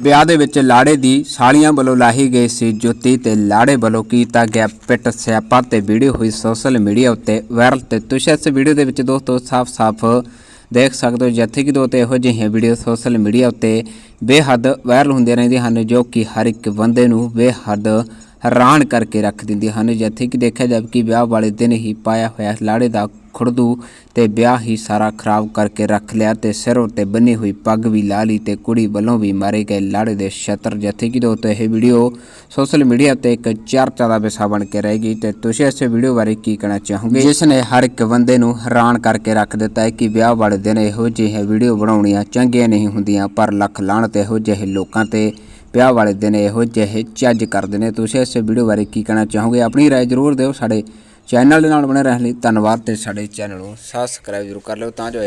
ਵਿਆਹ ਦੇ ਵਿੱਚ ਲਾੜੇ ਦੀ ਸਾਲੀਆਂ ਵੱਲੋਂ ਲਾਹੀ ਗਈ ਸੀ ਜੁੱਤੀ ਤੇ ਲਾੜੇ ਵੱਲੋਂ ਕੀਤਾ ਗਿਆ ਪਿੱਟ ਸਿਆਪਾ ਤੇ ਵੀਡੀਓ ਹੋਈ ਸੋਸ਼ਲ ਮੀਡੀਆ ਉੱਤੇ ਵਾਇਰਲ ਤੇ ਤੁਸੀਂ ਇਸ ਵੀਡੀਓ ਦੇ ਵਿੱਚ ਦੋਸਤੋ ਸਾਫ਼-ਸਾਫ਼ ਦੇਖ ਸਕਦੇ ਹੋ ਜਿੱਥੇ ਕਿ ਦੋ ਤੇ ਇਹੋ ਜਿਹੀਆਂ ਵੀਡੀਓ ਸੋਸ਼ਲ ਮੀਡੀਆ ਉੱਤੇ ਬੇਹੱਦ ਵਾਇਰਲ ਹੁੰਦੀਆਂ ਰਹਿੰਦੀਆਂ ਹਨ ਜੋ ਕਿ ਹਰ ਇੱਕ ਬੰਦੇ ਨੂੰ ਬੇਹੱਦ ਹੈਰਾਨ ਕਰਕੇ ਰੱਖ ਦਿੰਦੀਆਂ ਹਨ। ਜਿੱਥੇ ਕਿ ਦੇਖਿਆ ਜਾਵੇ ਕਿ ਵਿਆਹ ਵਾਲੇ ਦਿਨ ਹੀ ਪਾਇਆ ਹੋਇਆ ਲਾੜੇ ਦਾ ਖੁਰਦੂ ਤੇ ਵਿਆਹ ਹੀ ਸਾਰਾ ਖਰਾਬ ਕਰਕੇ ਰੱਖ ਲਿਆ ਤੇ ਸਿਰ ਉੱਤੇ ਬੰਨੀ ਹੋਈ ਪੱਗ ਵੀ ਲਾ ਲਈ ਤੇ ਕੁੜੀ ਵੱਲੋਂ ਵੀ ਮਾਰੇ ਗਏ ਲਾੜੇ ਦੇ ਛਤਰ। ਜਿੱਥੇ ਕਿ ਦੋਸਤੋ, ਇਹ ਵੀਡੀਓ ਸੋਸ਼ਲ ਮੀਡੀਆ ਤੇ ਇੱਕ ਚਰਚਾ ਦਾ ਵਿਸ਼ਾ ਬਣ ਕੇ ਰਹੇਗੀ ਤੇ ਤੁਸੀਂ ਇਸ ਵੀਡੀਓ ਬਾਰੇ ਕੀ ਕਹਿਣਾ ਚਾਹੋਗੇ? ਜਿਸ ਨੇ ਹਰ ਇੱਕ ਬੰਦੇ ਨੂੰ ਹੈਰਾਨ ਕਰਕੇ ਰੱਖ ਦਿੱਤਾ ਹੈ ਕਿ ਵਿਆਹ ਵਾਲੇ ਦਿਨ ਇਹੋ ਜਿਹੇ ਵੀਡੀਓ ਬਣਾਉਣੀਆਂ ਚੰਗੀਆਂ ਨਹੀਂ ਹੁੰਦੀਆਂ, ਪਰ ਲੱਖ ਲਾਹਣਤ ਇਹੋ ਜਿਹੇ ਲੋਕਾਂ ਤੇ ਵਿਆਹ ਵਾਲੇ ਦਿਨ ਇਹੋ ਜਿਹੇ ਚੱਜ ਕਰਦੇ ਨੇ। ਤੁਸੀਂ ਇਸ ਵੀਡੀਓ ਬਾਰੇ ਕੀ ਕਹਿਣਾ ਚਾਹੋਗੇ? ਆਪਣੀ ਰਾਏ ਜ਼ਰੂਰ ਦਿਓ ਸਾਡੇ ਚੈਨਲ ਦੇ ਨਾਲ ਬਣੇ ਰਹਿਣ ਲਈ। ਧੰਨਵਾਦ ਤੇ ਸਾਡੇ ਚੈਨਲ ਨੂੰ ਸਬਸਕ੍ਰਾਈਬ ਜ਼ਰੂਰ ਕਰ ਲਿਓ ਤਾਂ ਜੋ ਇਹੋ